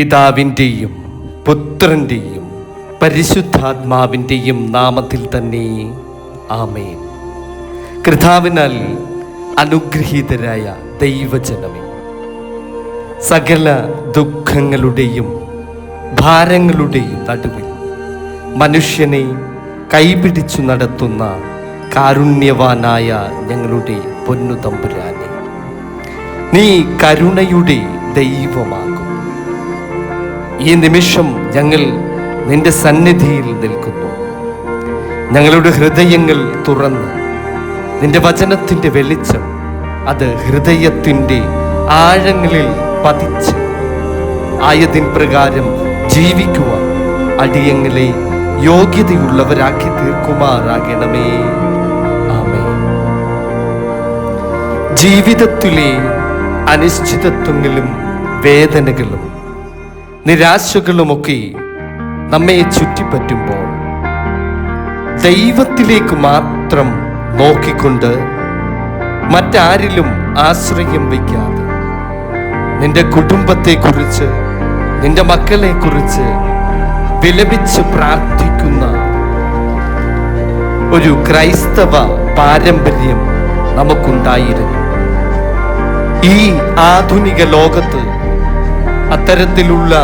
പിതാവിന്റെയും പുത്രന്റെയും പരിശുദ്ധാത്മാവിന്റെയും നാമത്തിൽ തന്നെ ആമേൻ. കൃതാവിനാൽ അനുഗ്രഹീതരായ ദൈവജനമേ സകല ദുഃഖങ്ങളുടെയും ഭാരങ്ങളുടെയും നടുവിൽ മനുഷ്യനെ കൈപിടിച്ചു നടത്തുന്ന കാരുണ്യവാനായ ഞങ്ങളുടെ പൊന്നു തമ്പുരാനെ നീ കരുണയുടെ ദൈവമാകും. ഈ നിമിഷം ഞങ്ങൾ നിന്റെ സന്നിധിയിൽ നിൽക്കുന്നു. ഞങ്ങളുടെ ഹൃദയങ്ങൾ തുറന്ന്. നിന്റെ വചനത്തിന്റെ വെളിച്ചം അത് ഹൃദയത്തിന്റെ ആഴങ്ങളിൽ പതിച്ച്. ആയതിൻ പ്രകാരം ജീവിക്കുവാൻ അടിയങ്ങളെ യോഗ്യതയുള്ളവരാക്കി തീർക്കുമാറാകണമേ. ജീവിതത്തിലെ അനിശ്ചിതത്വങ്ങളും വേദനകളും നിരാശകളുമൊക്കെ നമ്മെ ചുറ്റിപ്പറ്റുമ്പോൾ ദൈവത്തിലേക്ക് മാത്രം നോക്കിക്കൊണ്ട് മറ്റാരിലും ആശ്രയം വയ്ക്കാതെ നിന്റെ കുടുംബത്തെക്കുറിച്ച് നിന്റെ മക്കളെക്കുറിച്ച് വിലപിച്ച് പ്രാർത്ഥിക്കുന്ന ഒരു ക്രൈസ്തവ പാരമ്പര്യം നമുക്കുണ്ടായിരുന്നു. ഈ ആധുനിക ലോകത്ത് അത്തരത്തിലുള്ള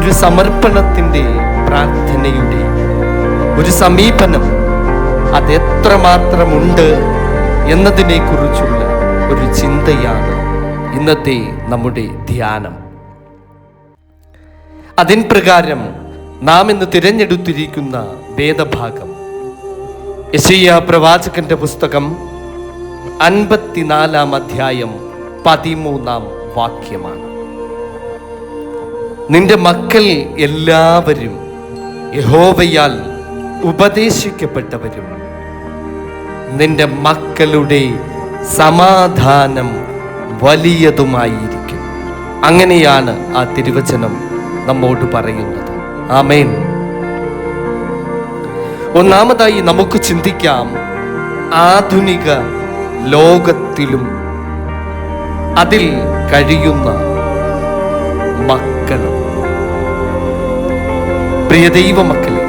ഒരു സമർപ്പണത്തിന്റെ പ്രാർത്ഥനയുടെ ഒരു സമീപനം അതെത്രമാത്രമുണ്ട് എന്നതിനെക്കുറിച്ചുള്ള ഒരു ചിന്തയാണ് ഇന്നത്തെ നമ്മുടെ ധ്യാനം. അതിൻ പ്രകാരം നാം ഇന്ന് തിരഞ്ഞെടുത്തിരിക്കുന്ന വേദഭാഗം. യശയ്യ പ്രവാചകന്റെ പുസ്തകം അൻപത്തിനാലാം അധ്യായം പതിമൂന്നാം വാക്യമാണ്. നിന്റെ മക്കൾ എല്ലാവരും യഹോവയാൽ ഉപദേശിക്കപ്പെട്ടവരും. നിന്റെ മക്കളുടെ സമാധാനം വലിയതുമായിരിക്കും. അങ്ങനെയാണ് ആ തിരുവചനം നമ്മോട് പറയുന്നത്. ആമേൻ. ഒന്നാമതായി നമുക്ക് ചിന്തിക്കാം ആധുനിക ലോകത്തിലും അതിൽ കഴിയുന്ന പ്രിയ ദൈവമക്കളെ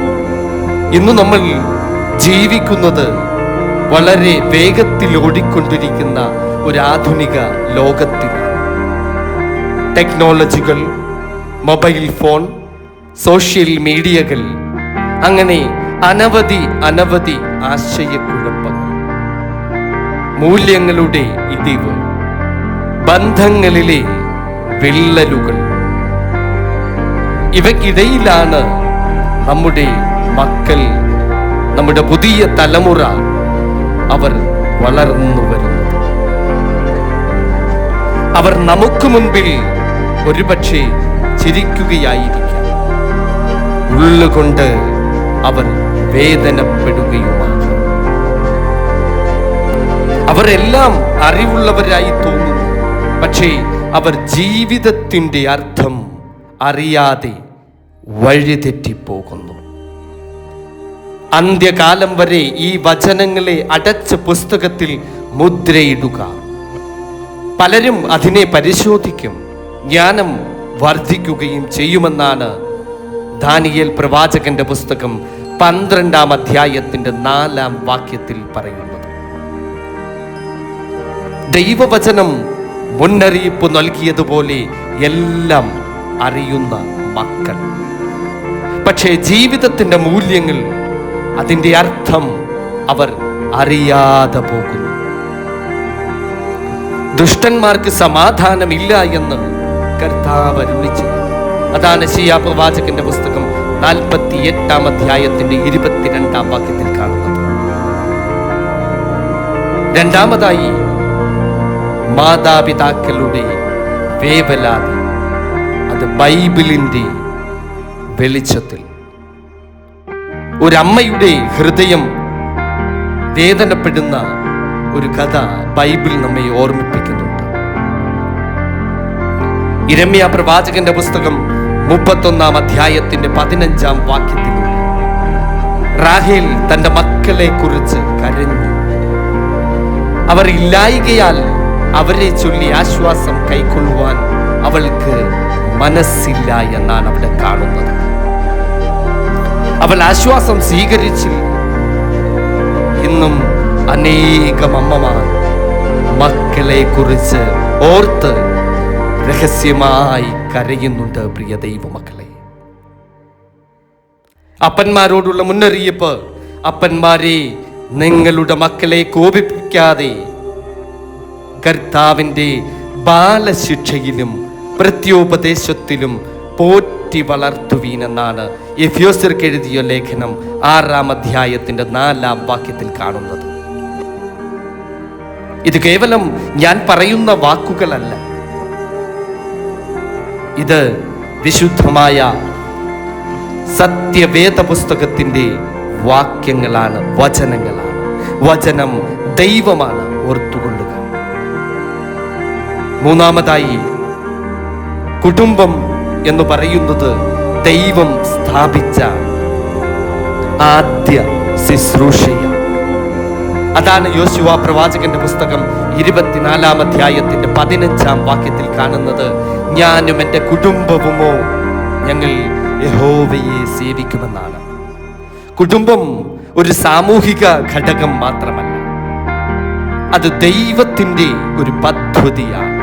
ഇന്ന് നമ്മൾ ജീവിക്കുന്നത് വളരെ വേഗത്തിൽ ഓടിക്കൊണ്ടിരിക്കുന്ന ഒരു ആധുനിക ലോകത്തിൽ ടെക്നോളജികൾ മൊബൈൽ ഫോൺ സോഷ്യൽ മീഡിയകൾ അങ്ങനെ അനവധി അനവധി ആശയക്കുഴപ്പങ്ങൾ മൂല്യങ്ങളുടെ ഇടിവ് ബന്ധങ്ങളിലെ വിള്ളലുകൾ ഇവയ്ക്കിടയിലാണ് നമ്മുടെ മക്കൾ നമ്മുടെ പുതിയ തലമുറ അവർ വളർന്നു വരുന്നത് അവർ നമുക്ക് മുൻപിൽ ഒരുപക്ഷെ ചിരിക്കുകയായിരിക്കും. ഉള്ളുകൊണ്ട് അവർ വേദനപ്പെടുകയുമാണ്. അവരെല്ലാം അറിവുള്ളവരായി തോന്നുന്നു. പക്ഷേ അവർ ജീവിതത്തിന്റെ അർത്ഥം അറിയാതെ വഴിതെറ്റിപ്പോകുന്നു അന്ത്യകാലം വരെ ഈ വചനങ്ങളെ അടച്ച പുസ്തകത്തിൽ മുദ്രയിടുക. പലരും അതിനെ പരിശോധിക്കും ജ്ഞാനം വർദ്ധിക്കുകയും ചെയ്യുമെന്നാണ് ദാനിയേൽ പ്രവാചകന്റെ പുസ്തകം പന്ത്രണ്ടാം അധ്യായത്തിന്റെ നാലാം വാക്യത്തിൽ പറയുന്നത്. ദൈവവചനം മുന്നറിയിപ്പ് നൽകിയതുപോലെ എല്ലാം അറിയുന്ന മക്കൾ. പക്ഷേ ജീവിതത്തിന്റെ മൂല്യങ്ങൾ അതിന്റെ അർത്ഥം അവർ അറിയാതെ പോകുന്നു. ദുഷ്ടന്മാർക്ക് സമാധാനമില്ല എന്ന് കർത്താവ് അരുളിച്ചു അതാണ് ഷിയാ പ്രവാചകന്റെ പുസ്തകം നാൽപ്പത്തി എട്ടാം അധ്യായത്തിന്റെ ഇരുപത്തിരണ്ടാം വാക്യത്തിൽ കാണുന്നത്. രണ്ടാമതായി മാതാപിതാക്കളുടെ വേവലാതി അത് ബൈബിളിന്റെ വെളിച്ചത്തിൽ. ഒരമ്മയുടെ ഹൃദയം വേദനപ്പെടുന്ന ഒരു കഥ ബൈബിൾ നമ്മെ ഓർമ്മിപ്പിക്കുന്നുണ്ട്. ഇരമ്യ പ്രവാചകന്റെ പുസ്തകം മുപ്പത്തൊന്നാം അധ്യായത്തിന്റെ പതിനഞ്ചാം വാക്യത്തിൽ റാഹേൽ തന്റെ മക്കളെ കുറിച്ച് കരഞ്ഞു. അവർ ഇല്ലായികയാൽ അവരെ ചൊല്ലി ആശ്വാസം കൈക്കൊള്ളുവാൻ അവൾക്ക് മനസ്സില്ല എന്നാണ് അവിടെ കാണുന്നത്. അവൾ ആശ്വാസം സ്വീകരിച്ചില്ല. ഇന്നും അനേകം അമ്മമാർ മക്കളെ കുറിച്ച് ഓർത്ത് രഹസ്യമായി കരയുന്നുണ്ട് പ്രിയ ദൈവമക്കളെ. അപ്പന്മാരോടുള്ള മുന്നറിയിപ്പ് അപ്പന്മാരെ നിങ്ങളുടെ മക്കളെ കോപിപ്പിക്കാതെ കർത്താവിന്റെ ബാലശിക്ഷയിലും പ്രത്യോപദേശത്തിലും പോറ്റി വളർത്തുവീനെന്നാണ് എഫ്യോസർക്ക് എഴുതിയ ലേഖനം ആറാം അധ്യായത്തിന്റെ നാലാം വാക്യത്തിൽ കാണുന്നത്. ഇത് കേവലം ഞാൻ പറയുന്ന വാക്കുകളല്ല. ഇത് വിശുദ്ധമായ സത്യവേദ പുസ്തകത്തിന്റെ വാക്യങ്ങളാണ് വചനങ്ങളാണ്. വചനം ദൈവമാണ് ഓർത്തുകൊള്ളുക. മൂന്നാമതായി കുടുംബം എന്ന് പറയുന്നത് ദൈവം സ്ഥാപിച്ച ആദ്യ ശുശ്രൂഷയാണ്. അതാണ് യോശുവ പ്രവാചകന്റെ പുസ്തകം ഇരുപത്തിനാലാം അധ്യായത്തിന്റെ പതിനഞ്ചാം വാക്യത്തിൽ കാണുന്നത്. ഞാനും എന്റെ കുടുംബവുമോ ഞങ്ങൾ യഹോവയെ സേവിക്കുമെന്നാണ്. കുടുംബം ഒരു സാമൂഹിക ഘടകം മാത്രമല്ല. അത് ദൈവത്തിന്റെ ഒരു പദ്ധതിയാണ്.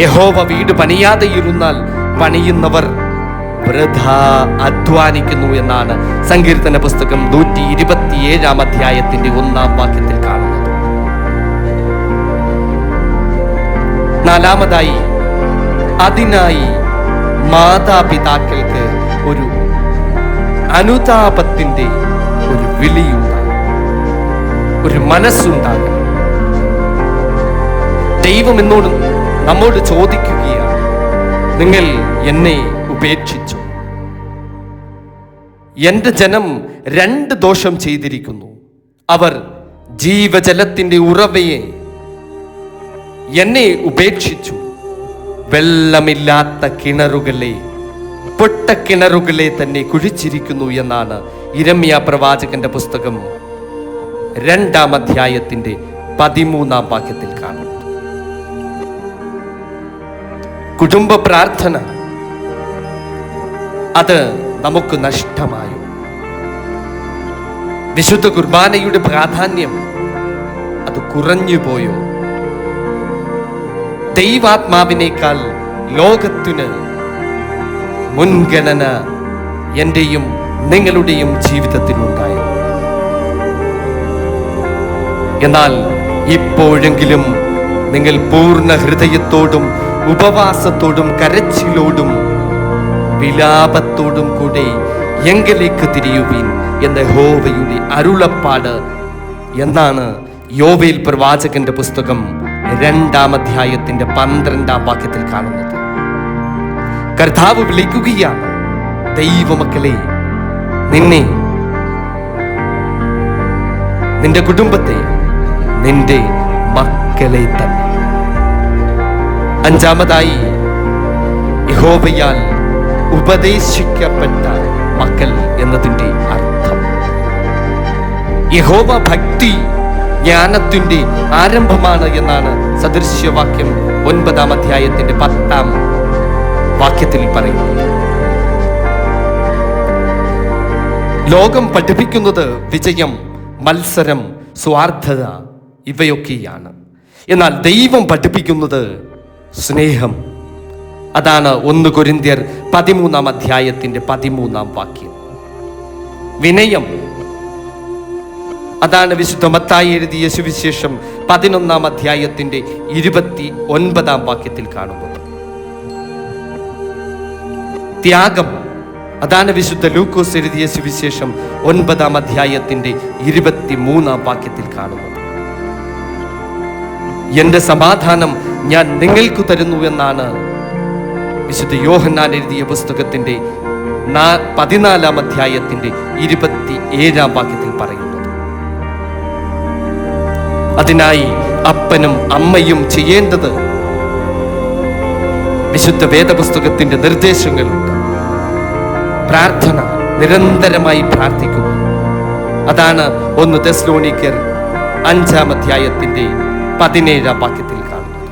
യഹോവ വീട് പണിയാതെ ഇരുന്നാൽ പണിയുന്നവർ വൃഥ അധ്വാനിക്കുന്നു എന്നാണ് സങ്കീർത്തന പുസ്തകം നൂറ്റി ഇരുപത്തിയേഴാം അധ്യായത്തിന്റെ ഒന്നാം വാക്യത്തിൽ കാണുന്നത്. നാലാമതായി അതിനായി മാതാപിതാക്കൾക്ക് ഒരു അനുതാപത്തിന്റെ ഒരു വിളിയുണ്ടാകും ഒരു മനസ്സുണ്ടാകണം. ദൈവം എന്നോട് നമ്മോട് ചോദിക്കുകയാണ്. നിങ്ങൾ എന്നെ ഉപേക്ഷിച്ചു. എന്റെ ജനം രണ്ട് ദോഷം ചെയ്തിരിക്കുന്നു. അവർ ജീവജലത്തിന്റെ ഉറവയെ എന്നെ ഉപേക്ഷിച്ചു. വെള്ളമില്ലാത്ത കിണറുകളെ പൊട്ടക്കിണറുകളെ തന്നെ കുഴിച്ചിരിക്കുന്നു എന്നാണ് ഇരമ്യ പ്രവാചകന്റെ പുസ്തകം രണ്ടാം അധ്യായത്തിന്റെ പതിമൂന്നാം വാക്യത്തിൽ കാണുന്നത്. കുടുംബ പ്രാർത്ഥന. അത് നമുക്ക് നഷ്ടമായി. വിശുദ്ധ കുർബാനയുടെ പ്രാധാന്യം അത് കുറഞ്ഞു പോയോ? ദൈവാത്മാവിനേക്കാൾ ലോകത്തിന് മുൻഗണന എന്റെയും നിങ്ങളുടെയും ജീവിതത്തിലുണ്ടായി എന്നാൽ ഇപ്പോഴെങ്കിലും നിങ്ങൾ പൂർണ ഹൃദയത്തോടും ഉപവാസത്തോടും കരച്ചിലോടും വിലാപത്തോടും കൂടെ എങ്കിലേക്ക് തിരിയുവിൻ എന്ന ഹോവയുടെ അരുളപ്പാട്. എന്നാണ് യോവയിൽ പ്രവാചകന്റെ പുസ്തകം രണ്ടാം അധ്യായത്തിന്റെ പന്ത്രണ്ടാം വാക്യത്തിൽ കാണുന്നത്. കർത്താവ് വിളിക്കുകയാണ് ദൈവമക്കളെ നിന്നെ നിന്റെ കുടുംബത്തെ നിന്റെ മക്കളെ തന്നെ. അഞ്ചാമതായി യഹോവയാൽ ഉപദേശിക്കപ്പെട്ട മക്കൾ എന്നതിന്റെ അർത്ഥം. യഹോവ ഭക്തി ജ്ഞാനത്തിന്റെ ആരംഭമാണ് എന്നാണ് സദൃശ്യവാക്യം ഒൻപതാം അധ്യായത്തിന്റെ പത്താം വാക്യത്തിൽ പറയുന്നത്. ലോകം പഠിപ്പിക്കുന്നത് വിജയം മത്സരം സ്വാർത്ഥത ഇവയൊക്കെയാണ്. എന്നാൽ ദൈവം പഠിപ്പിക്കുന്നത് സ്നേഹം. അതാണ് ഒന്ന് കൊരിന്ത്യർ പതിമൂന്നാം അധ്യായത്തിന്റെ പതിമൂന്നാം വാക്യം. വിനയം. അതാണ് വിശുദ്ധ മത്തായി എഴുതിയ സുവിശേഷം പതിനൊന്നാം അധ്യായത്തിന്റെ ഇരുപത്തി ഒൻപതാം വാക്യത്തിൽ കാണുന്നത്. ത്യാഗം. അതാണ് വിശുദ്ധ ലൂക്കോസ് എഴുതിയ സുവിശേഷം ഒൻപതാം അധ്യായത്തിന്റെ ഇരുപത്തി മൂന്നാം വാക്യത്തിൽ കാണുന്നത്. എന്റെ സമാധാനം ഞാൻ നിങ്ങൾക്ക് തരുന്നു എന്നാണ് വിശുദ്ധ യോഹന്നാൻ എഴുതിയ പുസ്തകത്തിന്റെ പതിനാലാം അധ്യായത്തിന്റെ ഇരുപത്തി ഏഴാം വാക്യത്തിൽ പറയുന്നത്. അതിനായി അപ്പനും അമ്മയും ചെയ്യേണ്ടത് വിശുദ്ധ വേദപുസ്തകത്തിന്റെ നിർദ്ദേശങ്ങളുണ്ട്. പ്രാർത്ഥന നിരന്തരമായി പ്രാർത്ഥിക്കുക. അതാണ് ഒന്ന് തെസ്ലോണിക്കർ അഞ്ചാം അധ്യായത്തിന്റെ പതിനേഴാം വാക്യത്തിൽ കാണുന്നത്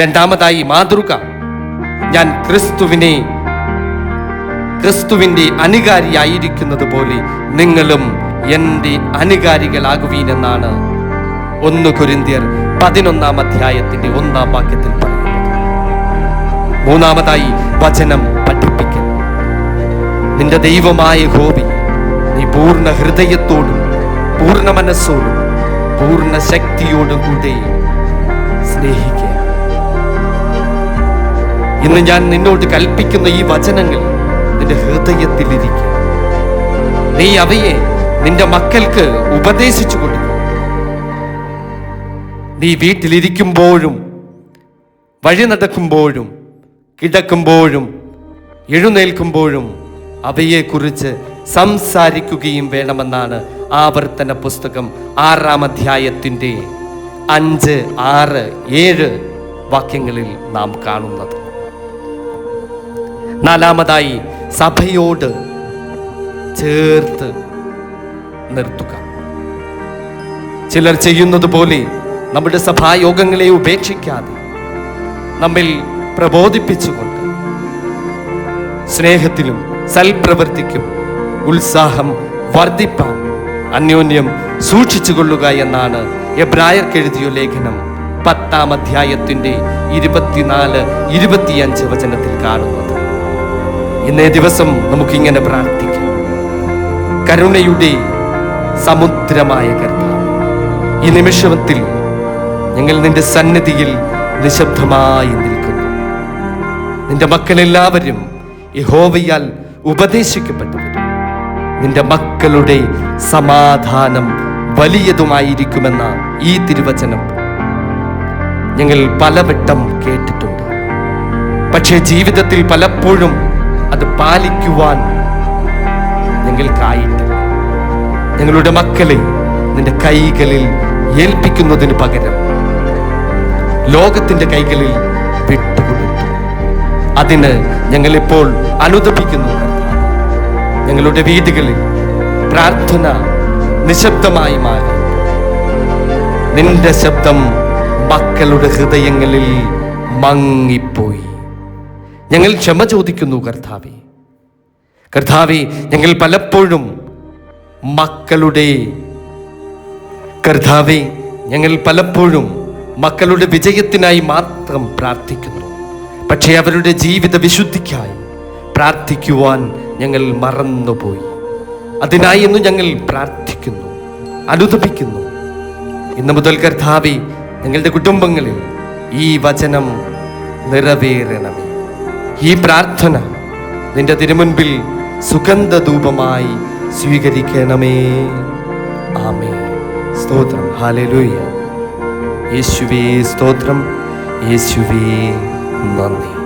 രണ്ടാമതായി മാതൃക ഞാൻ ക്രിസ്തുവിനെ ക്രിസ്തുവിന്റെ അനുകാരിയായിരിക്കുന്നത് പോലെ നിങ്ങളും എന്റെ അനുകാരികളാകുവീനെന്നാണ് ഒന്ന് കുരിന്തിയർ പതിനൊന്നാം അധ്യായത്തിന്റെ ഒന്നാം വാക്യത്തിൽ പറയുന്നത്. മൂന്നാമതായി വചനം പഠിപ്പിക്കൽ. നിന്റെ ദൈവമായ ഹോബി നീ പൂർണ ഹൃദയത്തോടും പൂർണ മനസ്സോടും പൂർണ ശക്തിയോടുകൂടി സ്നേഹിക്കുക ഇന്ന് ഞാൻ നിന്നോട് കൽപ്പിക്കുന്ന ഈ വചനങ്ങൾ നിന്റെ ഹൃദയത്തിലിരിക്കും. നീ അവയെ നിന്റെ മക്കൾക്ക് ഉപദേശിച്ചു കൊടുക്കും. നീ വീട്ടിലിരിക്കുമ്പോഴും വഴി നടക്കുമ്പോഴും കിടക്കുമ്പോഴും എഴുന്നേൽക്കുമ്പോഴും അവയെക്കുറിച്ച് സംസാരിക്കുകയും വേണമെന്നാണ് ആവർത്തന പുസ്തകം ആറാം അധ്യായത്തിന്റെ അഞ്ച് ആറ് ഏഴ് വാക്യങ്ങളിൽ നാം കാണുന്നത്. നാലാമതായി സഭയോട് ചേർത്ത് നിർത്തുക. ചിലർ ചെയ്യുന്നത് പോലെ നമ്മുടെ സഭായോഗങ്ങളെ ഉപേക്ഷിക്കാതെ നമ്മിൽ പ്രബോധിപ്പിച്ചുകൊണ്ട് സ്നേഹത്തിലും സൽപ്രവൃത്തിക്കും ഉത്സാഹം വർദ്ധിപ്പാൻ അന്യോന്യം സൂക്ഷിച്ചുകൊള്ളുക എന്നാണ് എബ്രായർക്ക് എഴുതിയ ലേഖനം. പത്താം അധ്യായത്തിന്റെ ഇരുപത്തിനാല് ഇരുപത്തിയഞ്ച് വചനത്തിൽ കാണുന്നത്. ഇന്നേ ദിവസം നമുക്കിങ്ങനെ പ്രാർത്ഥിക്കാം. കരുണയുടെ സമുദ്രമായ കർത്താവ് ഈ നിമിഷത്തിൽ ഞങ്ങൾ നിന്റെ സന്നിധിയിൽ നിശബ്ദമായി നിൽക്കുന്നു. നിന്റെ മക്കളെല്ലാവരും യഹോവയാൽ ഉപദേശിക്കപ്പെട്ടവരും. നിന്റെ മക്കളുടെ സമാധാനം വലിയതുമായിരിക്കുമെന്ന ഈ തിരുവചനം ഞങ്ങൾ പലവട്ടം കേട്ടിട്ടുണ്ട്. പക്ഷേ ജീവിതത്തിൽ പലപ്പോഴും അത് പാലിക്കുവാൻ ഞങ്ങൾക്കായിട്ടില്ല. ഞങ്ങളുടെ മക്കളെ നിന്റെ കൈകളിൽ ഏൽപ്പിക്കുന്നതിന് പകരം ലോകത്തിന്റെ കൈകളിൽ വിട്ടുകൊടുത്തു. അതിന് ഞങ്ങളിപ്പോൾ അനുദപിക്കുന്നു. ഞങ്ങളുടെ വീടുകളിൽ പ്രാർത്ഥന നിശബ്ദമായി മാറി. നിന്റെ ശബ്ദം മക്കളുടെ ഹൃദയങ്ങളിൽ മങ്ങിപ്പോയി. ഞങ്ങൾ ക്ഷമ ചോദിക്കുന്നു കർത്താവെ. കർത്താവെ ഞങ്ങൾ പലപ്പോഴും മക്കളുടെ കർത്താവെ ഞങ്ങൾ പലപ്പോഴും മക്കളുടെ വിജയത്തിനായി മാത്രം പ്രാർത്ഥിക്കുന്നു. പക്ഷേ അവരുടെ ജീവിത വിശുദ്ധിക്കായി പ്രാർത്ഥിക്കുവാൻ ഞങ്ങൾ മറന്നുപോയി. അതിനായി ഇന്ന് ഞങ്ങൾ പ്രാർത്ഥിക്കുന്നു അനുദപിക്കുന്നു. ഇന്ന് മുതൽ കർത്താവി ഞങ്ങളുടെ കുടുംബങ്ങളിൽ ഈ വചനം നിറവേറണമേ. ഈ പ്രാർത്ഥന നിന്റെ തിരുമുൻപിൽ സുഗന്ധധൂപമായി സ്വീകരിക്കണമേ. ആമേ സ്തോത്രം. ഹാലലൂയ യേശുവേ സ്തോത്രം. യേശുവേ നന്ദി.